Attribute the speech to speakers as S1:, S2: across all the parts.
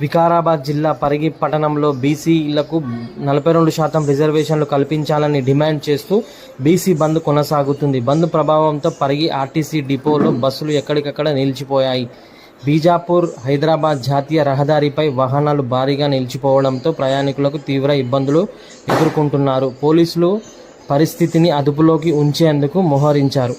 S1: వికారాబాద్ జిల్లా పరిగి పట్టణంలో బీసీలకు నలభై రెండు శాతం రిజర్వేషన్లు కల్పించాలని డిమాండ్ చేస్తూ బీసీ బంద్ కొనసాగుతుంది. బంద్ ప్రభావంతో పరిగి ఆర్టీసీ డిపోలో బస్సులు ఎక్కడికక్కడ నిలిచిపోయాయి. బీజాపూర్ హైదరాబాద్ జాతీయ రహదారిపై వాహనాలు భారీగా నిలిచిపోవడంతో ప్రయాణికులకు తీవ్ర ఇబ్బందులు ఎదుర్కొంటున్నారు. పోలీసులు పరిస్థితిని అదుపులోకి ఉంచేందుకు మోహరించారు.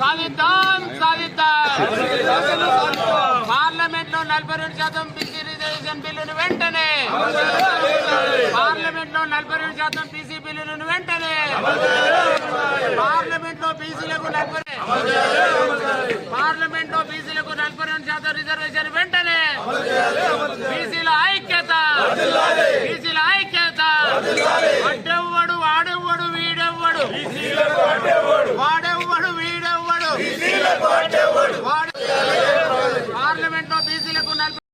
S2: సాధిద్దాం సాధిద్దాం. పార్లమెంట్లో నలభై రెండు శాతం బీసీ రిజర్వేషన్ బిల్లును వెంటనే. పార్లమెంట్లో నలభై రెండు శాతం బీసీ బిల్లును వెంటనే. పార్లమెంట్లో బీసీలకు నలభై పార్లమెంట్లో బీసీలకు నలభై రెండు శాతం రిజర్వేషన్ వెంటనే. బీసీల ఐక్యత. బీసీల ఐక్యత. అడ్డెవ్వడు వాడెవ్వడు వీడెవ్వడు.